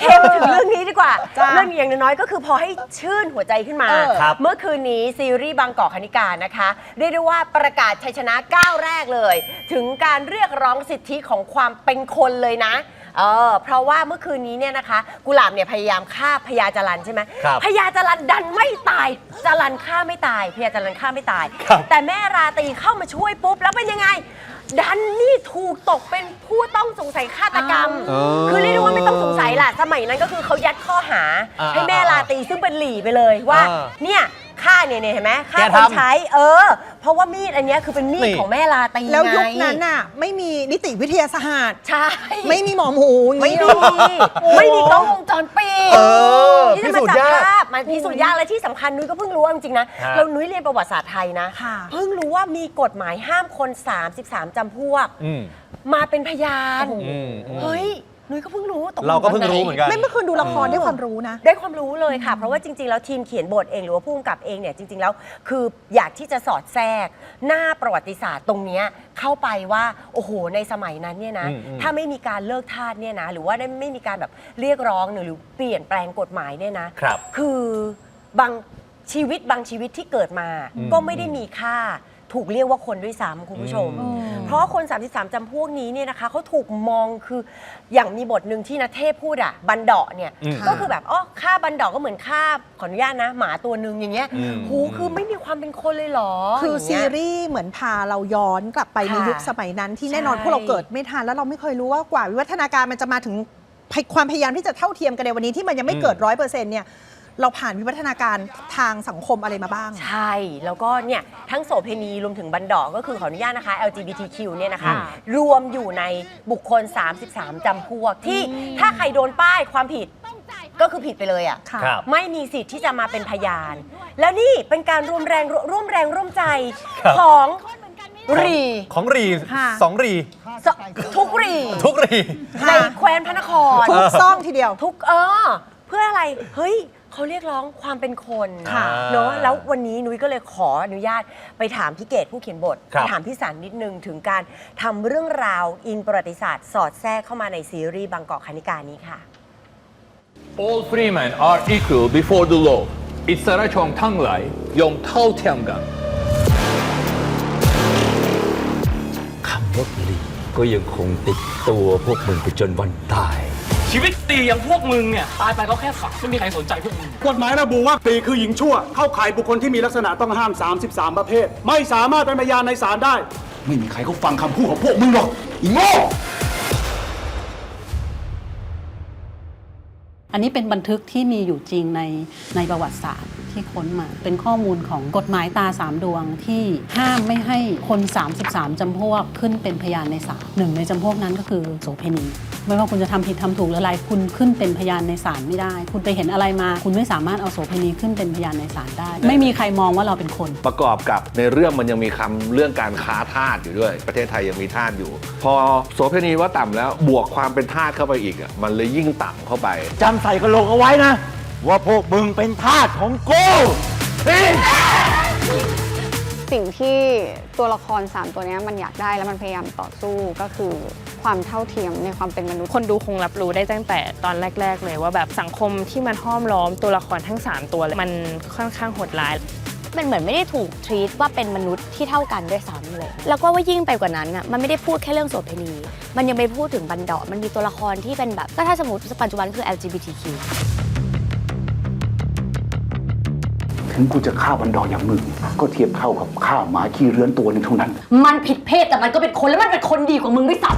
เข้มถึงเรื่องนี้ดีกว่า จ้าเรื่องนี้อย่างน้อยๆก็คือพอให้ชื่นหัวใจขึ้นมา เออครับ เมื่อคืนนี้ซีรีส์บางกอกคณิกานะคะ เรียกได้ว่าประกาศชัยชนะก้าวแรกเลย ถึงการเรียกร้องสิทธิของความเป็นคนเลยนะเออเพราะว่าเมื่อคืนนี้เนี่ยนะคะ กุหลาบเนี่ยพยายามฆ่าพญาจรันใช่ไหมครับพญาจรันดันไม่ตายจรันฆ่าไม่ตายพญาจรันฆ่าไม่ตาย ครับ แต่แม่ราตรีเข้ามาช่วยปุ๊บแล้วเป็นยังไง ดันนี่ถูกตกเป็นผู้ต้องสงสัยฆาตกรรมอ๋อคือเรียกได้ว่าไม่ต้องสงสัยแหละสมัยนั้นก็คือเขายัดข้อหาอ่าให้แม่ลาตรีซึ่งเป็นหลีไปเลยว่า อ่าเนี่ยฆ่าเนี่ยเนี่ยเห็นไหมฆ่าแกคนทำใช้ เออ เพราะว่ามีดอันเนี้ยคือเป็นมีดนี่ ของแม่ลาตรีแล้วยุคไงนั้นน่ะ ไม่มีนิติวิทยาศาสตร์ ใช่ไม่มีหมอหมูอย่างไม่นี้มีหรอกไม่มีกล้องวงจรปิดเออที่จะพิสูมาจน์จับยากภาพ มันพิสูจน์ยากและที่สำคัญนุ้ยก็เพิ่งรู้จริงๆนะ ฮะ เรานุ้ยเรียนประวัติศาสตร์ไทยนะ ค่ะ เพิ่งรู้ว่ามีกฎหมายห้ามคน 33 จำพวก อืมมาเป็นพยานโอ้โหอืมอืมเฮ้ย นุ้ยก็เพิ่งรู้ตลเราก็เพิ่งรู้เหมือนกัน ไม่เมื่อคืนดูละครได้ความรู้นะ ได้ความรู้เลยค่ะ เพราะว่าจริง ๆ แล้วทีมเขียนบทเองหรือว่าผู้กำกับเองเนี่ยจริง ๆ แล้วคืออยากที่จะสอดแทรก หน้าประวัติศาสตร์ตรงเนี้ยเข้าไปว่าโอ้โหในสมัยนั้นเนี่ยนะอืมอืม ถ้าไม่มีการเลิกทาสเนี่ยนะหรือว่าได้ไม่มีการแบบเรียกร้องหรือหรือเปลี่ยนแปลงกฎหมายเนี่ยนะ ครับ คือบางชีวิตบางชีวิตที่เกิดมา อืมก็ไม่ได้มีค่า ถูกเรียกว่าคนด้วยซ้ำคุณผู้ชมอืมเพราะว่าคน 33จำพวกนี้เนี่ยนะคะเขาถูกมองคืออย่างมีบทหนึ่งที่นะเทพพูดอะบันเดาะเนี่ยอืมก็คือแบบอ๋อฆ่าบันเดาะก็เหมือนฆ่าขออนุญาตนะ หมาตัวหนึ่งอย่างเงี้ยอืม หูคือไม่มีความเป็นคนเลยเหรอคืออย่างซีเงี้ย รีส์เหมือนพาเราย้อนกลับไปในค่ะยุคสมัยนั้นที่แน่นอนใช่พวกเราเกิดไม่ทันแล้วเราไม่เคยรู้ว่ากว่าวิวัฒนาการมันจะมาถึงความพยายามที่จะเท่าเทียมกันในวันนี้ที่มันยังไม่เกิดร้อยเปอร์เซ็นต์เนี่ย เราผ่านวิวัฒนาการทางสังคมอะไรมาบ้าง ใช่ แล้วก็เนี่ยทั้งโสเพณีรวมถึงบันดอกก็คือขออนุญาตนะคะ LGBTQ เนี่ยนะคะค่ะรวมอยู่ในบุคคล 33 จำพวกที่ถ้าใครโดนป้ายความผิดก็คือผิดไปเลยอะ ค่ะ ครับ ไม่มีสิทธิ์ที่จะมาเป็นพยาน แล้วนี่เป็นการร่วมแรงร่วมแรงร่วมใจครับ ของรี ของรีค่ะ สองรีสทุกรีทุกรี ในแคว้นพระนครทุกซ่องทีเดียว ทุกเออ เพื่ออะไร เฮ้ย เขาเรียกร้องความเป็นคนค่ะ เนาะแล้ววันนี้นุ้ยก็เลยขออนุญาตไปถามพี่เกดผู้เขียนบทครับ ไปถามพี่สันนิดนึงถึงการทำเรื่องราวอินประวัติศาสตร์ สอดแทรกเข้ามาในซีรีส์บางกอกคณิกานี้ค่ะ All free men are equal before the law อิสระชนทั้งหลายย่อมเท่าเทียมกันคำว่าลีก็ยังคงติดตัวพวกมึงไปจนวันตาย ชีวิตตีอย่างพวกมึงเนี่ยตายไปก็แค่ฝักไม่มีใครสนใจพวกมึง กฎหมายระบุว่าตีคือหญิงชั่ว เข้าข่ายบุคคลที่มีลักษณะต้องห้าม 33 ประเภท ไม่สามารถเป็นพยานในศาลได้ ไม่มีใครเขาฟังคำพูดของพวกมึงหรอกอีโง่ อันนี้เป็นบันทึกที่มีอยู่จริงในในประวัติศาสตร์ ที่ค้นมา เป็นข้อมูลของกฎหมายตาสามดวงที่ห้ามไม่ให้คน 33 จำพวกขึ้นเป็นพยานในศาลหนึ่งในจำพวกนั้นก็คือโสเพณีไม่ว่าคุณจะทำผิดทำถูกหรืออะไรคุณขึ้นเป็นพยานในศาลไม่ได้ คุณไปเห็นอะไรมา คุณไม่สามารถเอาโสเพณีขึ้นเป็นพยานในศาลได้ ไม่มีใครมองว่าเราเป็นคน ประกอบกับในเรื่องมันยังมีคำเรื่องการค้าทาสอยู่ด้วย ประเทศไทยยังมีทาสอยู่ พอโสเภณีว่าต่ำแล้วบวกความเป็นทาสเข้าไปอีกอะมันเลยยิ่งต่ำเข้าไปจำใส่กระโหลกเอาไว้นะ ว่าพวกมึงเป็นทาสของกูสิ่งที่ตัวละคร 3 ตัวเนี้ยมันอยากได้แล้วมันพยายามต่อสู้ก็คือความเท่าเทียมในความเป็นมนุษย์ คนดูคงรับรู้ได้ตั้งแต่ตอนแรก ๆ เลยว่าแบบสังคมที่มันห้อมล้อมตัวละครทั้ง 3 ตัวเลยมันค่อนข้างโหดร้ายมันเหมือนไม่ได้ถูกทรีตว่าเป็นมนุษย์ที่เท่ากันด้วยซ้ำเลย แล้วก็ว่ายิ่งไปกว่านั้นอะมันไม่ได้พูดแค่เรื่องโสเภณี มันยังไปพูดถึงบันดาะมันมีตัวละครที่เป็นแบบก็ถ้าสมมติปัจจุบันคือ LGBTQ ถึงกูจะฆ่าบันดออย่างมึงก็เทียบเท่ากับฆ่าหมาขี้เรือนตัวหนึงเท่านั้น มันผิดเพศแต่มันก็เป็นคนแล้วมันเป็นคนดีกว่ามึงด้วยซ้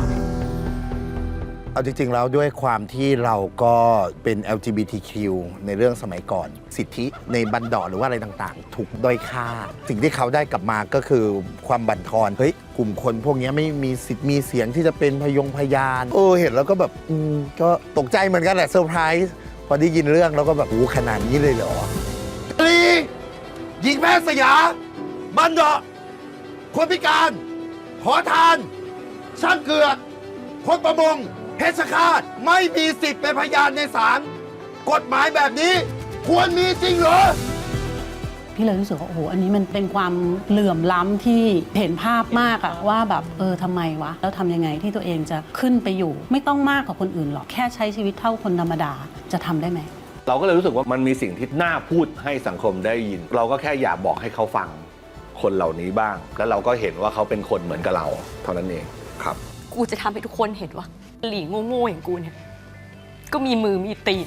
เอาจริงๆแล้วด้วยความที่เราก็เป็น LGBTQ ในเรื่องสมัยก่อน สิทธิในบันดอหรือว่าอะไรต่างๆ ถูกด้อยค่า สิ่งที่เขาได้กลับมาก็คือความบั่นทอนเฮ้ยกลุ่มคนพวกนี้ไม่มีสิทธิ์มีเสียงที่จะเป็นพยงพยานเออเห็นแล้วก็แบบอืมก็ตกใจเหมือนกันแหละเซอร์ไพรส์พอได้ยินเรื่องแล้วก็แบบโอ้ขนาดนี้เลยเหรอลี หญิงแพทย์สยามบันดอคนพิการ ขอทาน ช่างเกือกคนประมงเพชฌฆาตไม่มีสิทธิ์เป็นพยานในศาลกฎหมายแบบนี้ ควรมีจริงเหรอ พี่เลยรู้สึกว่าโอ้โหอันนี้มันเป็นความเหลื่อมล้ำที่เห็นภาพมากอะว่าแบบเออทำไมวะ แล้วทำยังไงที่ตัวเองจะขึ้นไปอยู่ ไม่ต้องมากกว่าคนอื่นหรอกแค่ใช้ชีวิตเท่าคนธรรมดาจะทำได้ไหม เราก็เลยรู้สึกว่ามันมีสิ่งที่น่าพูดให้สังคมได้ยิน เราก็แค่อยากบอกให้เขาฟังคนเหล่านี้บ้าง แล้วเราก็เห็นว่าเขาเป็นคนเหมือนกับเรา เท่านั้นเองครับ กูจะทำให้ทุกคนเห็นว่า หลีโง่ๆอย่างกูเนี่ยก็มีมือมีตีน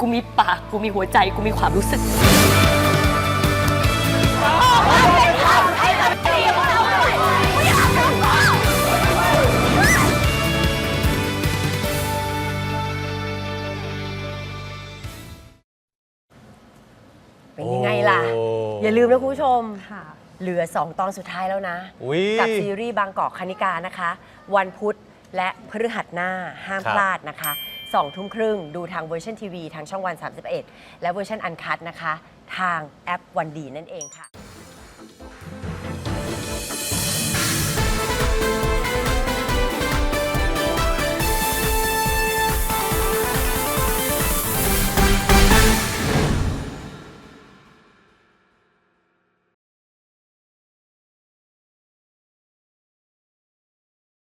กูมีปาก กูมีหัวใจ กูมีความรู้สึก อย่าลืมนะคุณผู้ชม ค่ะ เหลือ 2 ตอนสุดท้ายแล้วนะ อุ๊ย กับซีรีส์บางกอกคณิกานะคะ วันพุธและพฤหัสหน้าห้ามครับ พลาดนะคะสองทุ่มครึ่งดูทางเวอร์ชันทีวีทางช่องวัน 31 และเวอร์ชันอันคัดนะคะ ทางแอปวันดีนั่นเองค่ะ